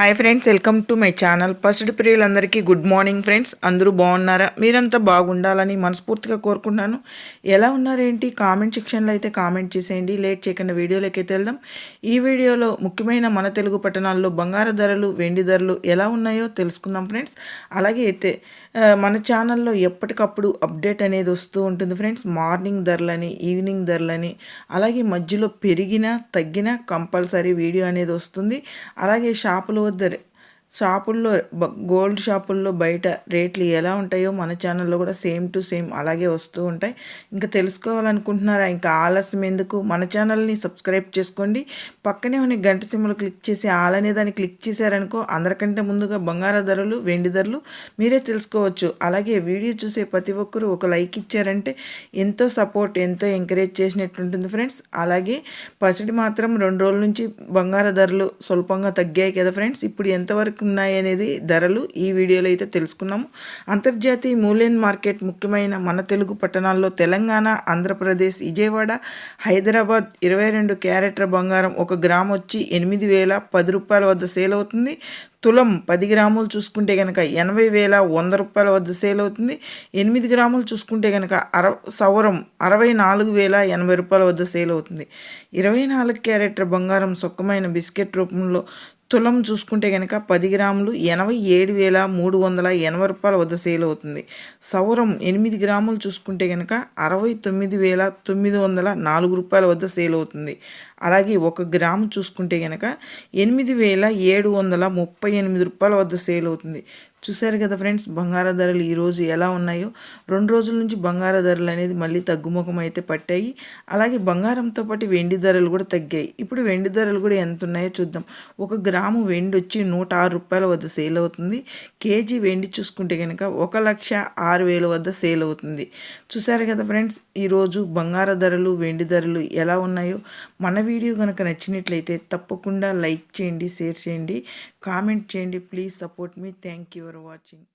Hi friends welcome to my channel first ప్రియులందరికీ good morning friends అందరూ బాగున్నారా? మీరంతా బాగుండాలని మనస్ఫూర్తిగా కోరుకుంటున్నాను. ఎలా ఉన్నారేంటి? కామెంట్ సెక్షన్లో అయితే కామెంట్ చేసేయండి. లేట్ చేయకుండా వీడియోలోకి అయితే వెళ్దాం. ఈ వీడియోలో ముఖ్యమైన మన తెలుగు పట్టణాల్లో బంగారు ధరలు వెండి ధరలు ఎలా ఉన్నాయో తెలుసుకుందాం ఫ్రెండ్స్ అలాగే అయితే మన ఛానల్లో ఎప్పటికప్పుడు అప్డేట్ అనేది వస్తూ ఉంటుంది ఫ్రెండ్స్ మార్నింగ్ ధరలని ఈవినింగ్ ధరలని అలాగే మధ్యలో పెరిగినా తగ్గినా కంపల్సరీ వీడియో అనేది వస్తుంది. అలాగే షాపులో వద్ద షాపుల్లో గోల్డ్ షాపుల్లో బయట రేట్లు ఎలా ఉంటాయో మన ఛానల్లో కూడా సేమ్ టు సేమ్ అలాగే వస్తూ ఉంటాయి. ఇంకా తెలుసుకోవాలనుకుంటున్నారా? ఇంకా ఆలస్యం ఎందుకు? మన ఛానల్ని సబ్స్క్రైబ్ చేసుకోండి. పక్కనే ఉన్న గంట సిమ్లు క్లిక్ చేసి ఆలనే దాన్ని క్లిక్ చేశారనుకో అందరికంటే ముందుగా బంగార ధరలు వెండి ధరలు మీరే తెలుసుకోవచ్చు. అలాగే వీడియో చూసే ప్రతి ఒక్కరూ ఒక లైక్ ఇచ్చారంటే ఎంతో సపోర్ట్ ఎంతో ఎంకరేజ్ చేసినట్టు ఉంటుంది ఫ్రెండ్స్. అలాగే పసిడి మాత్రం రెండు రోజుల నుంచి బంగార ధరలు స్వల్పంగా తగ్గాయి కదా ఫ్రెండ్స్. ఇప్పుడు ఎంతవరకు ఉన్నాయనేది ధరలు ఈ వీడియోలో అయితే తెలుసుకున్నాము. అంతర్జాతీయ మూలెన్ మార్కెట్ ముఖ్యమైన మన తెలుగు పట్టణాల్లో తెలంగాణ ఆంధ్రప్రదేశ్ విజయవాడ హైదరాబాద్ ఇరవై రెండు క్యారెట్ల బంగారం ఒక గ్రామ్ వచ్చి ఎనిమిది వేల పది రూపాయల వద్ద సేల్ అవుతుంది. తులం పది గ్రాములు చూసుకుంటే కనుక ఎనభై వేల వంద రూపాయల వద్ద సేల్ అవుతుంది. ఎనిమిది గ్రాములు చూసుకుంటే కనుక అర సవరం అరవై నాలుగు వేల ఎనభై రూపాయల వద్ద సేల్ అవుతుంది. ఇరవై నాలుగు క్యారెట్ల బంగారం సొక్కమైన బిస్కెట్ రూపంలో తులం చూసుకుంటే కనుక పది గ్రాములు ఎనభై ఏడు వేల మూడు వందల ఎనభై రూపాయల వద్ద సేల్ అవుతుంది. సౌరం ఎనిమిది గ్రాములు చూసుకుంటే కనుక అరవై తొమ్మిది వేల తొమ్మిది వందల నాలుగు రూపాయల వద్ద సేల్ అవుతుంది. అలాగే ఒక గ్రాము చూసుకుంటే కనుక ఎనిమిది వేల ఏడు వందల ముప్పై ఎనిమిది రూపాయల వద్ద సేల్ అవుతుంది. చూశారు కదా ఫ్రెండ్స్ బంగార ధరలు ఈరోజు ఎలా ఉన్నాయో? రెండు రోజుల నుంచి బంగార ధరలు అనేది మళ్ళీ తగ్గుముఖం అయితే పట్టాయి. అలాగే బంగారంతో పాటు వెండి ధరలు కూడా తగ్గాయి. ఇప్పుడు వెండి ధరలు కూడా ఎంత ఉన్నాయో చూద్దాం. ఒక గ్రాము వెండి వచ్చి నూట ఆరు రూపాయల వద్ద సేల్ అవుతుంది. కేజీ వెండి చూసుకుంటే కనుక ఒక లక్ష ఆరు వేల వద్ద సేల్ అవుతుంది. చూశారు కదా ఫ్రెండ్స్ ఈరోజు బంగార ధరలు వెండి ధరలు ఎలా ఉన్నాయో? మన వీడియో కనుక నచ్చినట్లయితే తప్పకుండా లైక్ చేయండి షేర్ చేయండి కామెంట్ చేయండి. Please support me. Thank you watching.